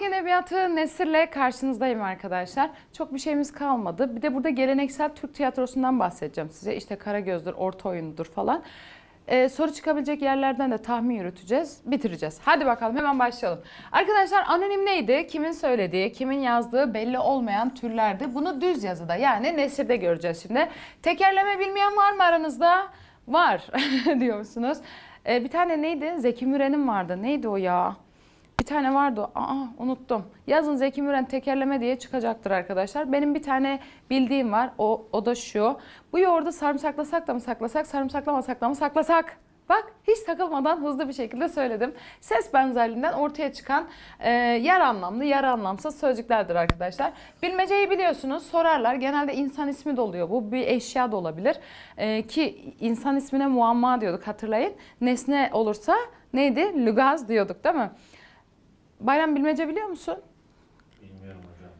Halk Edebiyatı Nesir'le karşınızdayım arkadaşlar. Çok bir şeyimiz kalmadı. Bir de burada geleneksel Türk tiyatrosundan bahsedeceğim size. İşte Karagöz'dür, orta oyunudur falan. Ee, soru çıkabilecek yerlerden de tahmin yürüteceğiz, bitireceğiz. Hadi bakalım hemen başlayalım. Arkadaşlar anonim neydi? Kimin söylediği, kimin yazdığı belli olmayan türlerdi. Bunu düz yazıda yani Nesir'de göreceğiz şimdi. Tekerleme bilmeyen var mı aranızda? Var diyorsunuz. Ee, bir tane neydi? Zeki Müren'in vardı. Neydi o ya? Bir tane vardı. o. Aa unuttum. Yazın Zeki Müren tekerleme diye çıkacaktır arkadaşlar. Benim bir tane bildiğim var. O, o da şu. Bu yoğurdu sarımsaklasak da mı saklasak, sarımsaklamasak da mı saklasak? Bak hiç takılmadan hızlı bir şekilde söyledim. Ses benzerliğinden ortaya çıkan e, yer anlamlı, yer anlamsız sözcüklerdir arkadaşlar. Bilmeceyi biliyorsunuz sorarlar. Genelde insan ismi de oluyor. Bu bir eşya da olabilir. E, ki insan ismine muamma diyorduk hatırlayın. Nesne olursa neydi? Lügaz diyorduk değil mi? Bayram bilmece biliyor musun? Bilmiyorum hocam.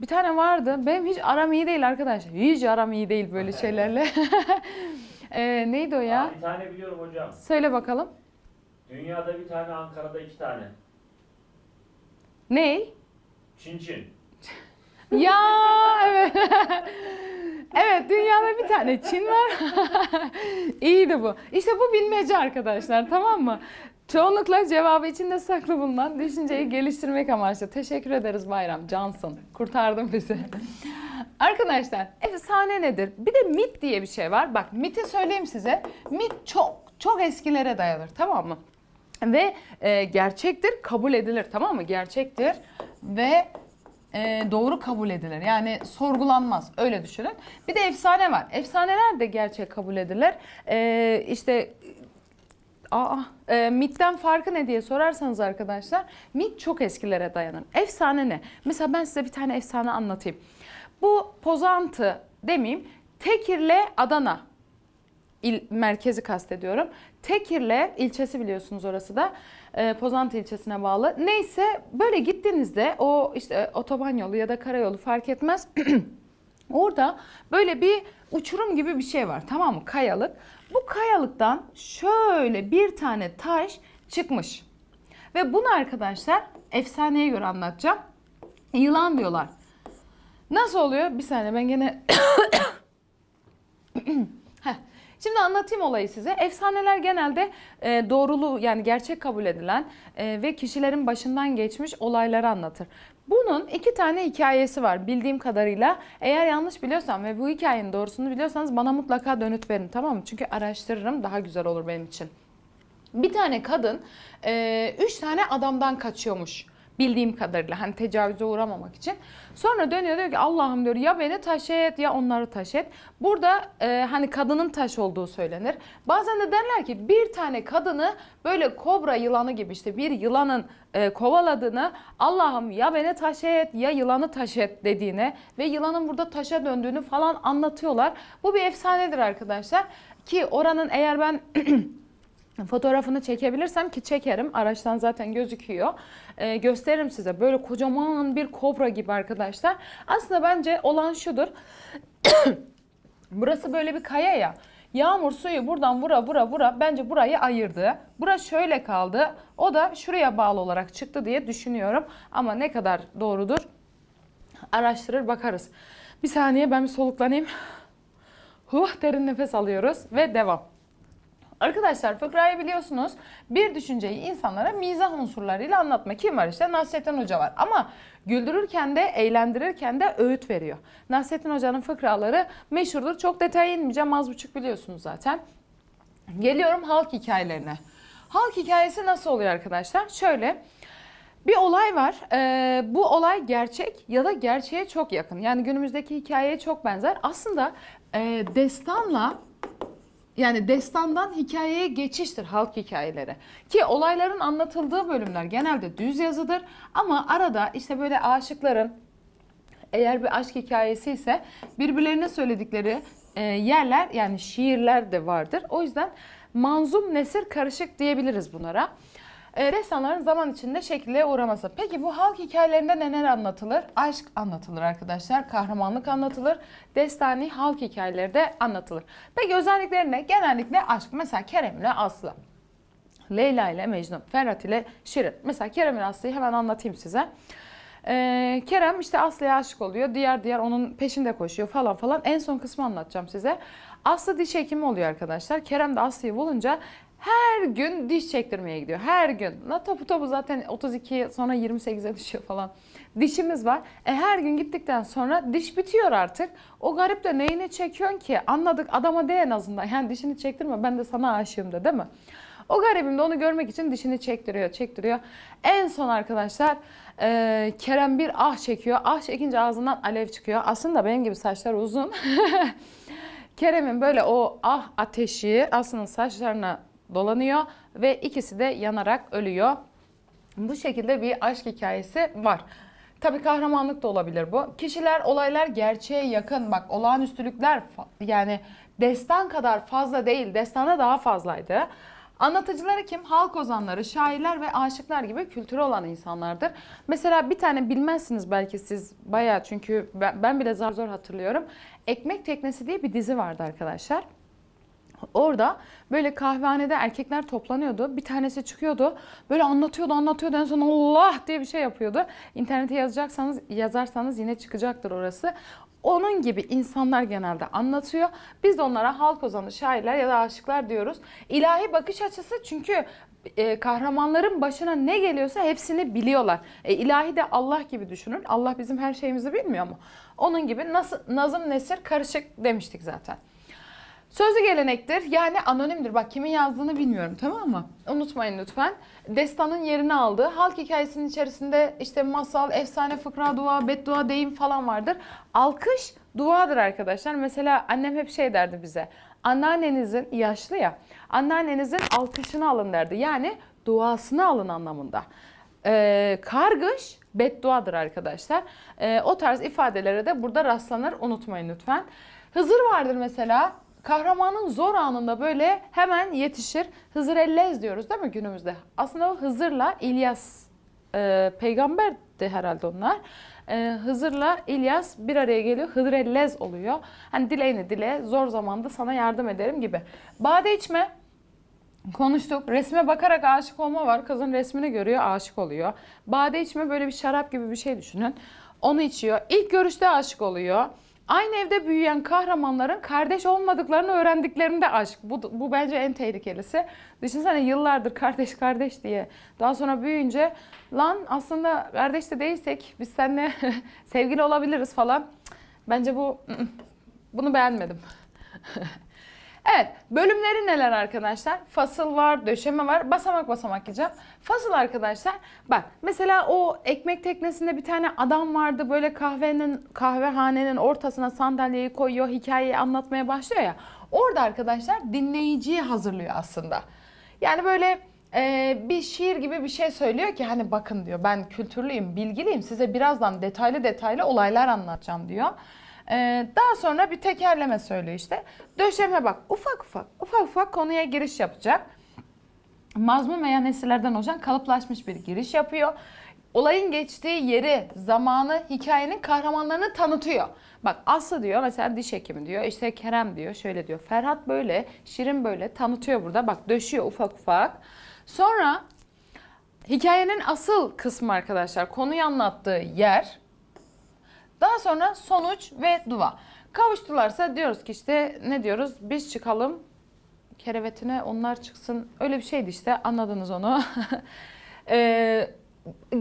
Bir tane vardı. Benim hiç aram iyi değil arkadaşlar. Hiç aram iyi değil böyle şeylerle. Ee, neydi o ya? Aa, bir tane biliyorum hocam. Söyle bakalım. Dünyada bir tane, Ankara'da iki tane. Ney? Çin Çin. Ya evet. evet dünyada bir tane Çin var. İyiydi bu. İşte bu bilmece arkadaşlar tamam mı? Çoğunlukla cevabı içinde saklı bulunan düşünceyi geliştirmek amaçlı. Teşekkür ederiz Bayram. Cansın. Kurtardın bizi. Arkadaşlar efsane nedir? Bir de mit diye bir şey var. Bak miti söyleyeyim size. Mit çok çok eskilere dayanır tamam mı? Ve e, gerçektir, kabul edilir tamam mı? Gerçektir ve e, doğru kabul edilir. Yani sorgulanmaz. Öyle düşünün. Bir de efsane var. Efsaneler de gerçek kabul edilir. E, işte Aa, e, MIT'ten farkı ne diye sorarsanız arkadaşlar, MIT çok eskilere dayanır. Efsane ne? Mesela ben size bir tane efsane anlatayım. Bu Pozantı demeyeyim, Tekir'le Adana il, merkezi kastediyorum. Tekir'le ilçesi biliyorsunuz orası da e, Pozantı ilçesine bağlı. Neyse böyle gittiğinizde o işte otoban yolu ya da karayolu fark etmez. Orada böyle bir uçurum gibi bir şey var tamam mı? Kayalık. Bu kayalıktan şöyle bir tane taş çıkmış. Ve bunu arkadaşlar efsaneye göre anlatacağım. Yılan diyorlar. Nasıl oluyor? Bir saniye ben gene... Şimdi anlatayım olayı size. Efsaneler genelde e, doğruluğu yani gerçek kabul edilen e, ve kişilerin başından geçmiş olayları anlatır. Bunun iki tane hikayesi var bildiğim kadarıyla. Eğer yanlış biliyorsam ve bu hikayenin doğrusunu biliyorsanız bana mutlaka dönüt verin tamam mı? Çünkü araştırırım daha güzel olur benim için. Bir tane kadın e, üç tane adamdan kaçıyormuş bildiğim kadarıyla hani tecavüze uğramamak için. Sonra dönüyor diyor ki Allah'ım diyor ya beni taş et ya onları taş et. Burada e, hani kadının taş olduğu söylenir. Bazen de derler ki bir tane kadını böyle kobra yılanı gibi işte bir yılanın e, kovaladığını Allah'ım ya beni taş et ya yılanı taş et dediğine ve yılanın burada taşa döndüğünü falan anlatıyorlar. Bu bir efsanedir arkadaşlar. Ki oranın eğer ben Fotoğrafını çekebilirsem ki çekerim. Araçtan zaten gözüküyor. Ee, gösteririm size. Böyle kocaman bir kobra gibi arkadaşlar. Aslında bence olan şudur. Burası böyle bir kaya ya. Yağmur suyu buradan vura vura vura bence burayı ayırdı. Bura şöyle kaldı. O da şuraya bağlı olarak çıktı diye düşünüyorum. Ama ne kadar doğrudur araştırır bakarız. Bir saniye ben bir soluklanayım. Huh derin nefes alıyoruz ve devam. Arkadaşlar fıkrayı biliyorsunuz bir düşünceyi insanlara mizah unsurlarıyla anlatma. Kim var işte? Nasrettin Hoca var. Ama güldürürken de eğlendirirken de öğüt veriyor. Nasrettin Hoca'nın fıkraları meşhurdur. Çok detaya inmeyeceğim. Az buçuk biliyorsunuz zaten. Geliyorum halk hikayelerine. Halk hikayesi nasıl oluyor arkadaşlar? Şöyle bir olay var. Ee, bu olay gerçek ya da gerçeğe çok yakın. Yani günümüzdeki hikayeye çok benzer. Aslında e, destanla yani destandan hikayeye geçiştir halk hikayeleri. Ki olayların anlatıldığı bölümler genelde düz yazıdır ama arada işte böyle aşıkların eğer bir aşk hikayesi ise birbirlerine söyledikleri e, yerler yani şiirler de vardır. O yüzden manzum nesir karışık diyebiliriz bunlara. E, destanların zaman içinde şekilliğe uğraması. Peki bu halk hikayelerinde neler anlatılır? Aşk anlatılır arkadaşlar. Kahramanlık anlatılır. Destani halk hikayeleri de anlatılır. Peki özellikleri ne? Genellikle aşk. Mesela Kerem ile Aslı. Leyla ile Mecnun, Ferhat ile Şirin. Mesela Kerem ile Aslı'yı hemen anlatayım size. Ee, Kerem işte Aslı'ya aşık oluyor. Diğer diğer onun peşinde koşuyor falan falan. En son kısmı anlatacağım size. Aslı diş hekimi oluyor arkadaşlar. Kerem de Aslı'yı bulunca her gün diş çektirmeye gidiyor. Her gün. La topu topu zaten 32 sonra 28'e düşüyor falan. Dişimiz var. E her gün gittikten sonra diş bitiyor artık. O garip de neyini çekiyorsun ki? Anladık adama de en azından. Yani dişini çektirme ben de sana aşığım de değil mi? O garibim de onu görmek için dişini çektiriyor, çektiriyor. En son arkadaşlar e, Kerem bir ah çekiyor. Ah çekince ağzından alev çıkıyor. Aslında benim gibi saçlar uzun. Kerem'in böyle o ah ateşi Aslı'nın saçlarına dolanıyor ve ikisi de yanarak ölüyor. Bu şekilde bir aşk hikayesi var. Tabii kahramanlık da olabilir bu. Kişiler, olaylar gerçeğe yakın. Bak olağanüstülükler yani destan kadar fazla değil. Destanda daha fazlaydı. Anlatıcıları kim? Halk ozanları, şairler ve aşıklar gibi kültürü olan insanlardır. Mesela bir tane bilmezsiniz belki siz bayağı çünkü ben bile zar zor hatırlıyorum. Ekmek Teknesi diye bir dizi vardı arkadaşlar. Orada böyle kahvehanede erkekler toplanıyordu. Bir tanesi çıkıyordu. Böyle anlatıyordu, anlatıyordu. En son Allah diye bir şey yapıyordu. İnternete yazacaksanız, yazarsanız yine çıkacaktır orası. Onun gibi insanlar genelde anlatıyor. Biz de onlara halk ozanı, şairler ya da aşıklar diyoruz. İlahi bakış açısı çünkü e, kahramanların başına ne geliyorsa hepsini biliyorlar. E, ilahi de Allah gibi düşünün. Allah bizim her şeyimizi bilmiyor mu? Onun gibi nasıl nazım nesir karışık demiştik zaten. Sözlü gelenektir. Yani anonimdir. Bak kimin yazdığını bilmiyorum tamam mı? Unutmayın lütfen. Destanın yerini aldığı halk hikayesinin içerisinde işte masal, efsane, fıkra, dua, beddua, deyim falan vardır. Alkış duadır arkadaşlar. Mesela annem hep şey derdi bize. Anneannenizin yaşlı ya. Anneannenizin alkışını alın derdi. Yani duasını alın anlamında. Ee, kargış bedduadır arkadaşlar. Ee, o tarz ifadelere de burada rastlanır. Unutmayın lütfen. Hızır vardır mesela. Kahramanın zor anında böyle hemen yetişir. Hızır Ellez diyoruz değil mi günümüzde? Aslında o Hızır'la İlyas e, peygamberdi herhalde onlar. E, Hızır'la İlyas bir araya geliyor. Hızır Ellez oluyor. Hani dileğini dile zor zamanda sana yardım ederim gibi. Bade içme Konuştuk. Resme bakarak aşık olma var. Kızın resmini görüyor, aşık oluyor. Bade içme böyle bir şarap gibi bir şey düşünün. Onu içiyor. İlk görüşte aşık oluyor. Aynı evde büyüyen kahramanların kardeş olmadıklarını öğrendiklerinde aşk. Bu, bu bence en tehlikelisi. Düşünsene yıllardır kardeş kardeş diye. Daha sonra büyüyünce lan aslında kardeş de değilsek biz seninle sevgili olabiliriz falan. Bence bu bunu beğenmedim. Evet, bölümleri neler arkadaşlar? Fasıl var, döşeme var. Basamak basamak gideceğim. Fasıl arkadaşlar, bak mesela o ekmek teknesinde bir tane adam vardı. Böyle kahvenin kahvehanenin ortasına sandalyeyi koyuyor, hikayeyi anlatmaya başlıyor ya. Orada arkadaşlar dinleyiciyi hazırlıyor aslında. Yani böyle e, bir şiir gibi bir şey söylüyor ki hani bakın diyor ben kültürlüyüm, bilgiliyim. Size birazdan detaylı detaylı olaylar anlatacağım diyor. Ee, daha sonra bir tekerleme söylüyor işte. Döşeme bak ufak ufak ufak ufak konuya giriş yapacak. Mazmun veya nesillerden oluşan kalıplaşmış bir giriş yapıyor. Olayın geçtiği yeri, zamanı, hikayenin kahramanlarını tanıtıyor. Bak Aslı diyor mesela diş hekimi diyor. işte Kerem diyor şöyle diyor. Ferhat böyle, Şirin böyle tanıtıyor burada. Bak döşüyor ufak ufak. Sonra hikayenin asıl kısmı arkadaşlar konuyu anlattığı yer daha sonra sonuç ve dua. Kavuştularsa diyoruz ki işte ne diyoruz? Biz çıkalım kerevetine onlar çıksın. Öyle bir şeydi işte anladınız onu. Ee,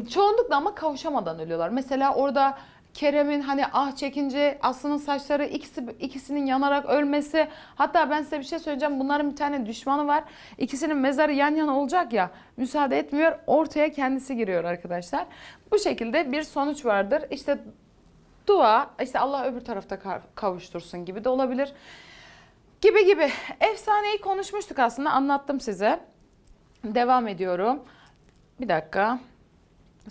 çoğunlukla ama kavuşamadan ölüyorlar. Mesela orada Kerem'in hani ah çekince Aslı'nın saçları ikisi ikisinin yanarak ölmesi. Hatta ben size bir şey söyleyeceğim. Bunların bir tane düşmanı var. İkisinin mezarı yan yana olacak ya. Müsaade etmiyor. Ortaya kendisi giriyor arkadaşlar. Bu şekilde bir sonuç vardır. İşte dua işte Allah öbür tarafta kav- kavuştursun gibi de olabilir. Gibi gibi. Efsaneyi konuşmuştuk aslında anlattım size. Devam ediyorum. Bir dakika.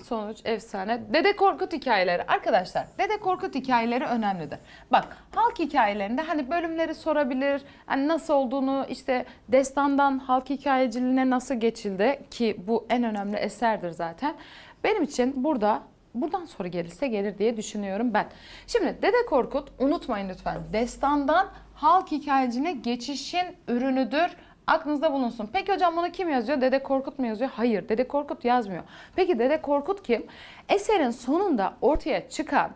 Sonuç efsane. Dede Korkut hikayeleri. Arkadaşlar Dede Korkut hikayeleri önemlidir. Bak halk hikayelerinde hani bölümleri sorabilir. Hani nasıl olduğunu işte destandan halk hikayeciliğine nasıl geçildi ki bu en önemli eserdir zaten. Benim için burada buradan sonra gelirse gelir diye düşünüyorum ben. Şimdi Dede Korkut unutmayın lütfen destandan halk hikayeciliğine geçişin ürünüdür. Aklınızda bulunsun. Peki hocam bunu kim yazıyor? Dede Korkut mu yazıyor? Hayır, Dede Korkut yazmıyor. Peki Dede Korkut kim? Eserin sonunda ortaya çıkan,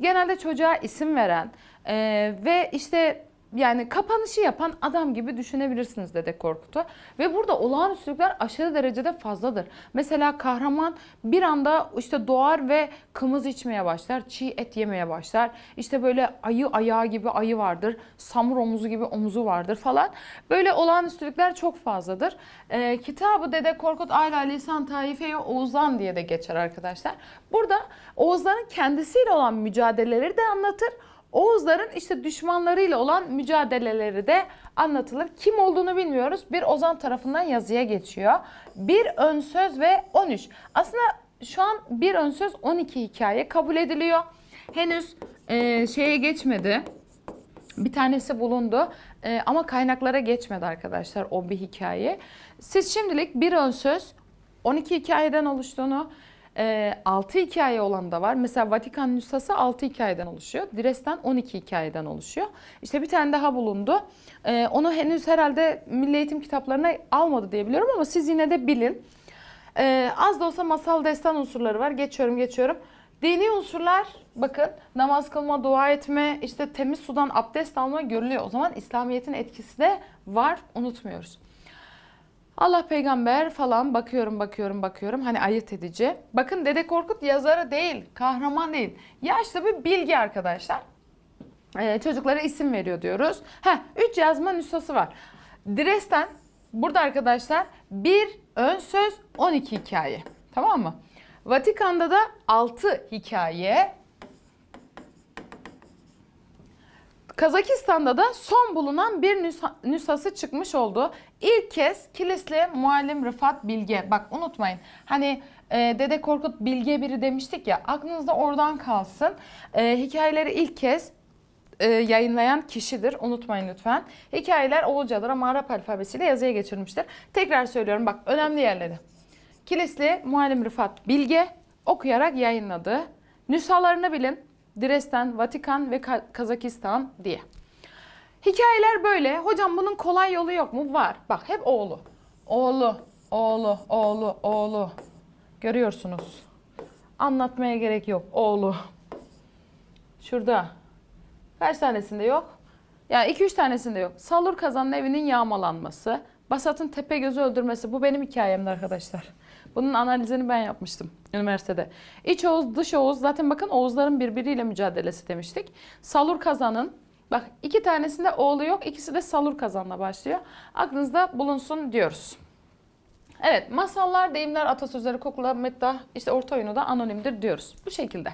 genelde çocuğa isim veren eee, ve işte yani kapanışı yapan adam gibi düşünebilirsiniz Dede Korkut'u. Ve burada olağanüstülükler aşırı derecede fazladır. Mesela kahraman bir anda işte doğar ve kımız içmeye başlar, çiğ et yemeye başlar. İşte böyle ayı ayağı gibi ayı vardır, samur omuzu gibi omuzu vardır falan. Böyle olağanüstülükler çok fazladır. Ee, kitabı Dede Korkut Ayla Lisan Taife-i Oğuzhan diye de geçer arkadaşlar. Burada Oğuzların kendisiyle olan mücadeleleri de anlatır. Oğuzların işte düşmanlarıyla olan mücadeleleri de anlatılır. Kim olduğunu bilmiyoruz. Bir Ozan tarafından yazıya geçiyor. Bir ön söz ve 13. Aslında şu an bir ön söz 12 hikaye kabul ediliyor. Henüz e, şeye geçmedi. Bir tanesi bulundu Ee, ama kaynaklara geçmedi arkadaşlar o bir hikaye. Siz şimdilik bir ön söz 12 hikayeden oluştuğunu, 6 hikaye olan da var. Mesela Vatikan nüshası 6 hikayeden oluşuyor. Dresden 12 hikayeden oluşuyor. İşte bir tane daha bulundu. Ee, onu henüz herhalde Milli Eğitim kitaplarına almadı diye biliyorum ama siz yine de bilin. Ee, az da olsa masal destan unsurları var. Geçiyorum geçiyorum. Dini unsurlar bakın namaz kılma, dua etme, işte temiz sudan abdest alma görülüyor. O zaman İslamiyet'in etkisi de var unutmuyoruz. Allah peygamber falan bakıyorum bakıyorum bakıyorum hani ayırt edici. Bakın Dede Korkut yazarı değil, kahraman değil. Yaşlı bir bilgi arkadaşlar. Ee, çocuklara isim veriyor diyoruz. Heh, 3 yazma nüshası var. Dresden burada arkadaşlar bir ön söz 12 hikaye. Tamam mı? Vatikan'da da 6 hikaye. Kazakistan'da da son bulunan bir nüsa- nüshası çıkmış oldu. İlk kez Kilisli Muallim Rıfat Bilge. Bak unutmayın. Hani e, Dede Korkut Bilge biri demiştik ya. Aklınızda oradan kalsın. E, hikayeleri ilk kez e, yayınlayan kişidir. Unutmayın lütfen. Hikayeler Oğulcalar ama Arap alfabesiyle yazıya geçirilmiştir. Tekrar söylüyorum bak önemli yerleri. Kilisli Muallim Rıfat Bilge okuyarak yayınladı. Nüshalarını bilin. Dresden, Vatikan ve Ka- Kazakistan diye. Hikayeler böyle. Hocam bunun kolay yolu yok mu? Var. Bak hep oğlu. Oğlu, oğlu, oğlu, oğlu. Görüyorsunuz. Anlatmaya gerek yok. Oğlu. Şurada. Kaç tanesinde yok? Ya 2-3 tanesinde yok. Salur Kazan'ın evinin yağmalanması. Basat'ın tepe gözü öldürmesi. Bu benim hikayemdi arkadaşlar. Bunun analizini ben yapmıştım üniversitede. İç Oğuz, dış Oğuz. Zaten bakın Oğuzların birbiriyle mücadelesi demiştik. Salur Kazan'ın Bak iki tanesinde oğlu yok. ikisi de Salur Kazan'la başlıyor. Aklınızda bulunsun diyoruz. Evet masallar, deyimler, atasözleri, kokular, meddah, işte orta oyunu da anonimdir diyoruz. Bu şekilde.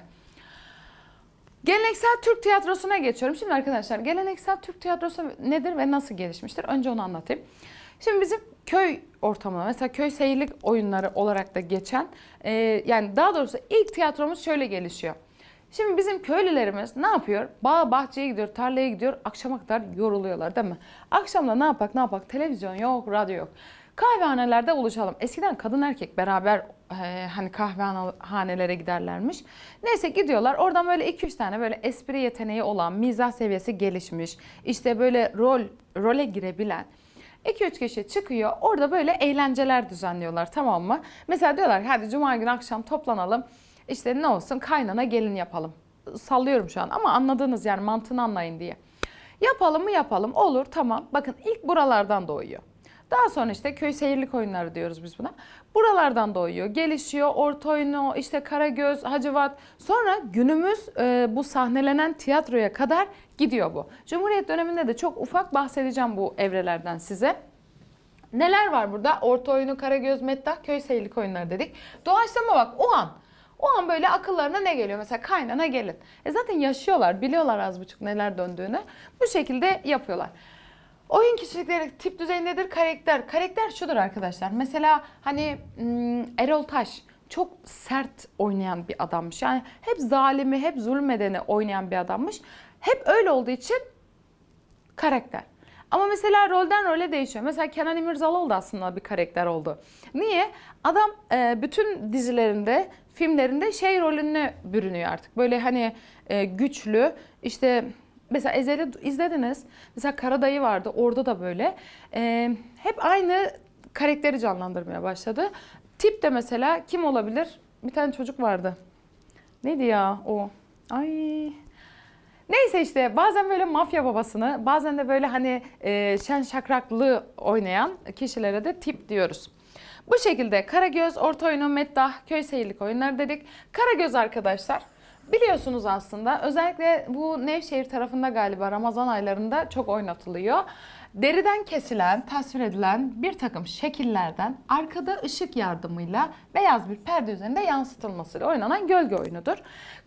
Geleneksel Türk tiyatrosuna geçiyorum. Şimdi arkadaşlar geleneksel Türk tiyatrosu nedir ve nasıl gelişmiştir? Önce onu anlatayım. Şimdi bizim köy ortamına mesela köy seyirlik oyunları olarak da geçen e, yani daha doğrusu ilk tiyatromuz şöyle gelişiyor. Şimdi bizim köylülerimiz ne yapıyor? Bağ bahçeye gidiyor, tarlaya gidiyor, akşama kadar yoruluyorlar değil mi? Akşamda ne yapak ne yapak? Televizyon yok, radyo yok. Kahvehanelerde buluşalım. Eskiden kadın erkek beraber e, hani kahvehanelere giderlermiş. Neyse gidiyorlar. Oradan böyle 2-3 tane böyle espri yeteneği olan, mizah seviyesi gelişmiş, işte böyle rol role girebilen 2-3 kişi çıkıyor. Orada böyle eğlenceler düzenliyorlar tamam mı? Mesela diyorlar hadi cuma günü akşam toplanalım. İşte ne olsun kaynana gelin yapalım. Sallıyorum şu an ama anladınız yani mantığını anlayın diye. Yapalım mı yapalım olur tamam. Bakın ilk buralardan doğuyor. Daha sonra işte köy seyirlik oyunları diyoruz biz buna. Buralardan doğuyor, gelişiyor. Orta oyunu, işte Karagöz, Hacivat. Sonra günümüz e, bu sahnelenen tiyatroya kadar gidiyor bu. Cumhuriyet döneminde de çok ufak bahsedeceğim bu evrelerden size. Neler var burada? Orta oyunu, Karagöz, Meddah, köy seyirlik oyunları dedik. Doğaçlama bak o an. O an böyle akıllarına ne geliyor? Mesela kaynana gelin. E zaten yaşıyorlar, biliyorlar az buçuk neler döndüğünü. Bu şekilde yapıyorlar. Oyun kişilikleri tip düzeyindedir karakter. Karakter şudur arkadaşlar. Mesela hani hmm, Erol Taş çok sert oynayan bir adammış. Yani hep zalimi, hep zulmedeni oynayan bir adammış. Hep öyle olduğu için karakter. Ama mesela rolden role değişiyor. Mesela Kenan İmirzalıoğlu da aslında bir karakter oldu. Niye? Adam e, bütün dizilerinde, filmlerinde şey rolünü bürünüyor artık. Böyle hani e, güçlü, işte mesela Ezel'i izlediniz. Mesela Karadayı vardı. Orada da böyle. Ee, hep aynı karakteri canlandırmaya başladı. Tip de mesela kim olabilir? Bir tane çocuk vardı. Neydi ya o? Ay. Neyse işte bazen böyle mafya babasını, bazen de böyle hani e, şen şakraklı oynayan kişilere de tip diyoruz. Bu şekilde Karagöz, orta oyunu, meddah, köy seyirlik oyunları dedik. Karagöz arkadaşlar biliyorsunuz aslında özellikle bu Nevşehir tarafında galiba Ramazan aylarında çok oynatılıyor. Deriden kesilen, tasvir edilen bir takım şekillerden arkada ışık yardımıyla beyaz bir perde üzerinde yansıtılmasıyla oynanan gölge oyunudur.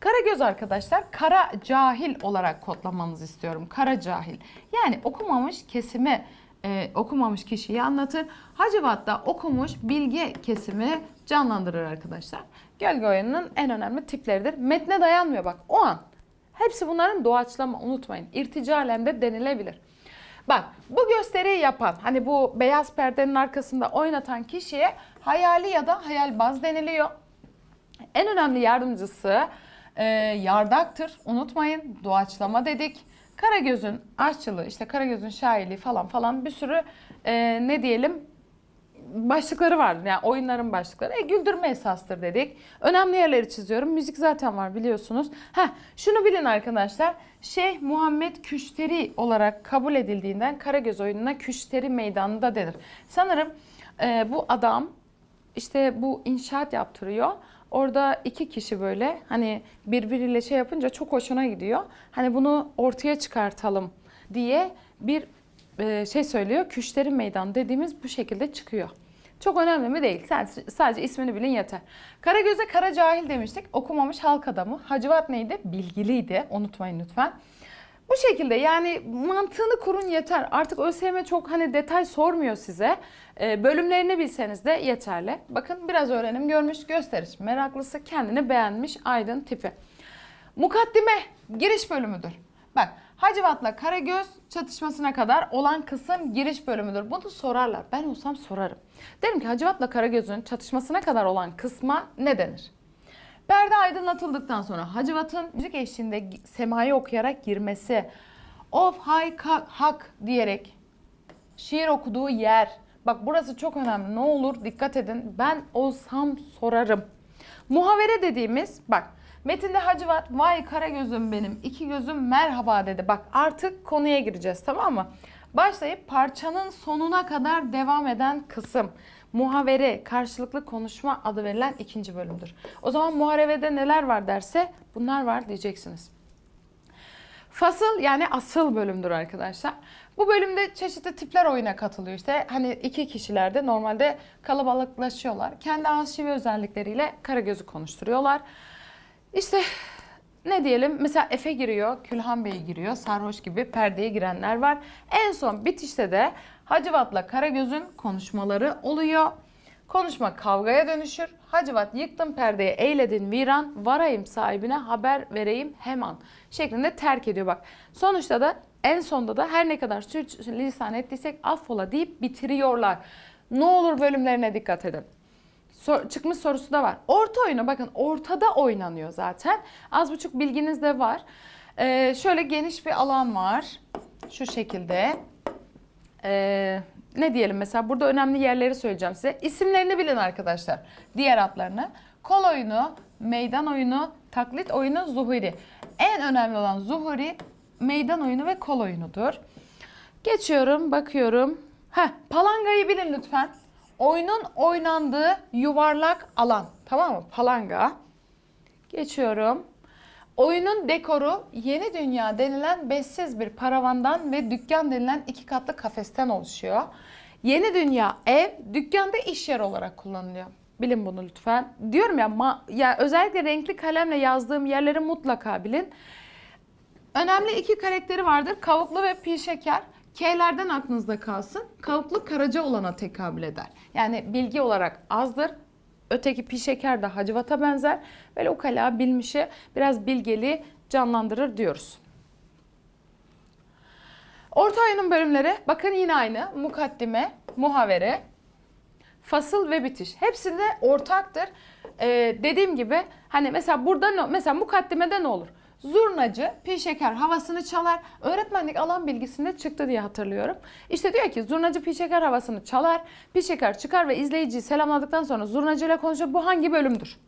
Karagöz arkadaşlar kara cahil olarak kodlamanızı istiyorum. Kara cahil. Yani okumamış kesimi e, okumamış kişiyi anlatır. Hacivat'ta okumuş bilgi kesimi canlandırır arkadaşlar. Gölge oyununun en önemli tipleridir. Metne dayanmıyor bak o an. Hepsi bunların doğaçlama unutmayın. İrticalen de denilebilir. Bak bu gösteriyi yapan hani bu beyaz perdenin arkasında oynatan kişiye hayali ya da hayalbaz deniliyor. En önemli yardımcısı e, yardaktır. Unutmayın doğaçlama dedik. Karagöz'ün aşçılığı, işte Karagöz'ün şairliği falan falan bir sürü e, ne diyelim başlıkları vardı. Yani oyunların başlıkları. E, güldürme esastır dedik. Önemli yerleri çiziyorum. Müzik zaten var biliyorsunuz. Heh, şunu bilin arkadaşlar. Şeyh Muhammed Küşteri olarak kabul edildiğinden Karagöz oyununa Küşteri Meydanı da denir. Sanırım e, bu adam işte bu inşaat yaptırıyor. Orada iki kişi böyle hani birbiriyle şey yapınca çok hoşuna gidiyor. Hani bunu ortaya çıkartalım diye bir e, şey söylüyor. Küşteri meydan dediğimiz bu şekilde çıkıyor. Çok önemli mi değil. Sadece, sadece ismini bilin yeter. Karagöz'e kara cahil demiştik. Okumamış halk adamı. Hacivat neydi? Bilgiliydi. Unutmayın lütfen. Bu şekilde yani mantığını kurun yeter. Artık ÖSYM çok hani detay sormuyor size. Ee, bölümlerini bilseniz de yeterli. Bakın biraz öğrenim görmüş, gösteriş meraklısı, kendini beğenmiş aydın tipi. Mukaddime giriş bölümüdür. Bak Hacivat'la Karagöz çatışmasına kadar olan kısım giriş bölümüdür. Bunu sorarlar. Ben olsam sorarım. Derim ki Hacivat'la Karagöz'ün çatışmasına kadar olan kısma ne denir? Perde aydınlatıldıktan sonra Hacivat'ın müzik eşliğinde semayı okuyarak girmesi, of hay kak hak diyerek şiir okuduğu yer. Bak burası çok önemli. Ne olur dikkat edin. Ben olsam sorarım. Muhavere dediğimiz bak metinde Hacivat vay kara gözüm benim iki gözüm merhaba dedi. Bak artık konuya gireceğiz tamam mı? Başlayıp parçanın sonuna kadar devam eden kısım. Muhavere, karşılıklı konuşma adı verilen ikinci bölümdür. O zaman muharebede neler var derse bunlar var diyeceksiniz. Fasıl yani asıl bölümdür arkadaşlar. Bu bölümde çeşitli tipler oyuna katılıyor. İşte hani iki kişiler de normalde kalabalıklaşıyorlar. Kendi ağız şive özellikleriyle Karagöz'ü konuşturuyorlar. İşte ne diyelim mesela Efe giriyor, Külhan Bey giriyor, Sarhoş gibi perdeye girenler var. En son bitişte de Hacivat'la Karagöz'ün konuşmaları oluyor. Konuşma kavgaya dönüşür. Hacivat yıktım perdeyi eyledin viran varayım sahibine haber vereyim hemen şeklinde terk ediyor bak. Sonuçta da en sonda da her ne kadar lisan ettiysek affola deyip bitiriyorlar. Ne olur bölümlerine dikkat edin. Sor- çıkmış sorusu da var. Orta oyunu bakın ortada oynanıyor zaten. Az buçuk bilginiz de var. Ee, şöyle geniş bir alan var. Şu şekilde. Ee, ne diyelim mesela burada önemli yerleri söyleyeceğim size. İsimlerini bilin arkadaşlar. Diğer adlarını. Kol oyunu, meydan oyunu, taklit oyunu, zuhuri. En önemli olan zuhuri, meydan oyunu ve kol oyunudur. Geçiyorum, bakıyorum. Heh, palangayı bilin lütfen. Oyunun oynandığı yuvarlak alan. Tamam mı? Palanga. Geçiyorum. Oyunun dekoru yeni dünya denilen beşsiz bir paravandan ve dükkan denilen iki katlı kafesten oluşuyor. Yeni dünya ev, dükkanda iş yeri olarak kullanılıyor. Bilin bunu lütfen. Diyorum ya, ma- ya özellikle renkli kalemle yazdığım yerleri mutlaka bilin. Önemli iki karakteri vardır. Kavuklu ve pi şeker. K'lerden aklınızda kalsın. Kavuklu karaca olana tekabül eder. Yani bilgi olarak azdır. Öteki pi şeker de hacıvata benzer. Böyle ukala bilmişi biraz bilgeli canlandırır diyoruz. Orta oyunun bölümleri bakın yine aynı. Mukaddime, muhavere, fasıl ve bitiş. Hepsinde ortaktır. Ee, dediğim gibi hani mesela burada ne, mesela mukaddimede ne olur? Zurnacı pi şeker havasını çalar. Öğretmenlik alan bilgisinde çıktı diye hatırlıyorum. İşte diyor ki zurnacı pi şeker havasını çalar. Pi şeker çıkar ve izleyiciyi selamladıktan sonra zurnacıyla konuşur. Bu hangi bölümdür?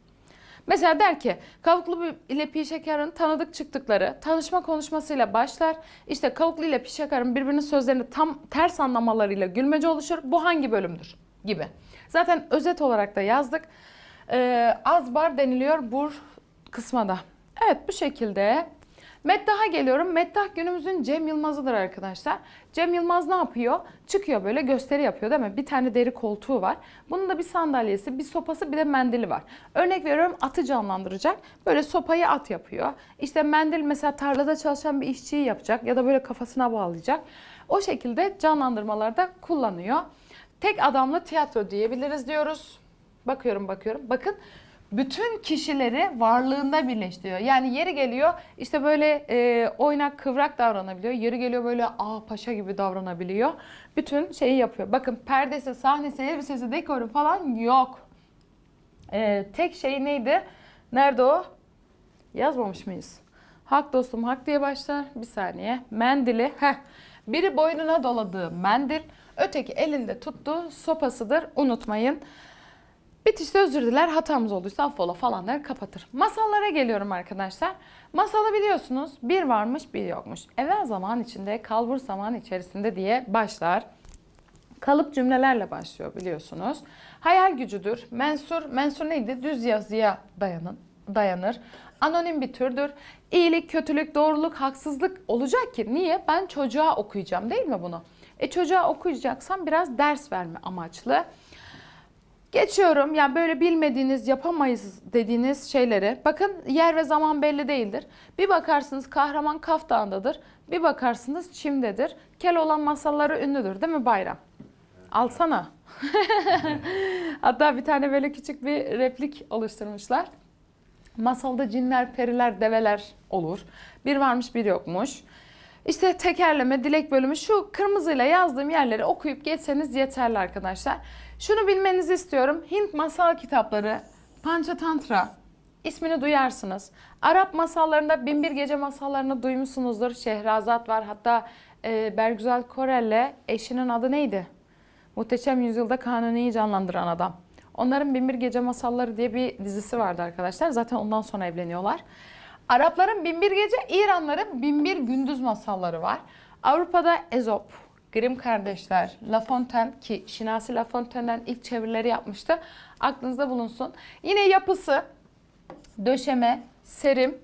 Mesela der ki Kavuklu ile Pi Şeker'in tanıdık çıktıkları tanışma konuşmasıyla başlar. İşte Kavuklu ile Pi Şeker'in birbirinin sözlerini tam ters anlamalarıyla gülmece oluşur. Bu hangi bölümdür? Gibi. Zaten özet olarak da yazdık. Ee, az bar deniliyor bu kısma da. Evet bu şekilde. Meddah'a geliyorum. Meddah günümüzün Cem Yılmaz'ıdır arkadaşlar. Cem Yılmaz ne yapıyor? Çıkıyor böyle gösteri yapıyor değil mi? Bir tane deri koltuğu var. Bunun da bir sandalyesi, bir sopası, bir de mendili var. Örnek veriyorum atı canlandıracak. Böyle sopayı at yapıyor. İşte mendil mesela tarlada çalışan bir işçiyi yapacak ya da böyle kafasına bağlayacak. O şekilde canlandırmalarda kullanıyor. Tek adamlı tiyatro diyebiliriz diyoruz. Bakıyorum bakıyorum. Bakın bütün kişileri varlığında birleştiriyor. Yani yeri geliyor işte böyle e, oynak kıvrak davranabiliyor. Yeri geliyor böyle aa paşa gibi davranabiliyor. Bütün şeyi yapıyor. Bakın perdesi, sahnesi, elbisesi, dekoru falan yok. E, tek şey neydi? Nerede o? Yazmamış mıyız? Hak dostum hak diye başlar. Bir saniye. Mendili. Heh. Biri boynuna doladığı mendil. Öteki elinde tuttuğu sopasıdır. Unutmayın. Bitişte özür diler hatamız olduysa affola falan der kapatır. Masallara geliyorum arkadaşlar. Masalı biliyorsunuz bir varmış bir yokmuş. Evvel zaman içinde kalbur zaman içerisinde diye başlar. Kalıp cümlelerle başlıyor biliyorsunuz. Hayal gücüdür. Mensur, mensur neydi? Düz yazıya dayanın, dayanır. Anonim bir türdür. İyilik, kötülük, doğruluk, haksızlık olacak ki. Niye? Ben çocuğa okuyacağım değil mi bunu? E çocuğa okuyacaksam biraz ders verme amaçlı. Geçiyorum. Yani böyle bilmediğiniz, yapamayız dediğiniz şeyleri. Bakın yer ve zaman belli değildir. Bir bakarsınız kahraman Kaf. Bir bakarsınız Çim'dedir. Keloğlan masalları ünlüdür değil mi Bayram? Alsana. Hatta bir tane böyle küçük bir replik oluşturmuşlar. Masalda cinler, periler, develer olur. Bir varmış bir yokmuş. İşte tekerleme, dilek bölümü şu kırmızıyla yazdığım yerleri okuyup geçseniz yeterli arkadaşlar. Şunu bilmenizi istiyorum. Hint masal kitapları, Panchatantra ismini duyarsınız. Arap masallarında Binbir Gece masallarını duymuşsunuzdur. Şehrazat var. Hatta e, Bergüzar Korel'le eşinin adı neydi? Muhteşem Yüzyılda Kanuni'yi canlandıran adam. Onların Binbir Gece Masalları diye bir dizisi vardı arkadaşlar. Zaten ondan sonra evleniyorlar. Arapların Binbir Gece, İranların Binbir Gündüz masalları var. Avrupa'da Ezop, Grimm kardeşler, La Fontaine ki Şinasi La Fontaine'den ilk çevirileri yapmıştı. Aklınızda bulunsun. Yine yapısı, döşeme, serim,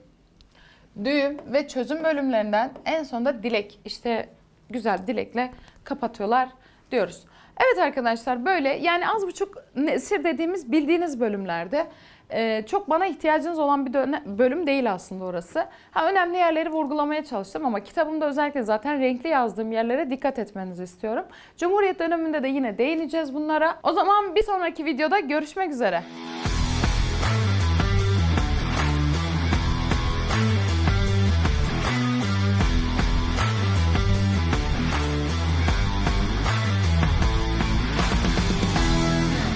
düğüm ve çözüm bölümlerinden en sonunda dilek. İşte güzel dilekle kapatıyorlar diyoruz. Evet arkadaşlar böyle yani az buçuk nesir dediğimiz bildiğiniz bölümlerde e, çok bana ihtiyacınız olan bir bölüm değil aslında orası. Ha, önemli yerleri vurgulamaya çalıştım ama kitabımda özellikle zaten renkli yazdığım yerlere dikkat etmenizi istiyorum. Cumhuriyet döneminde de yine değineceğiz bunlara. O zaman bir sonraki videoda görüşmek üzere.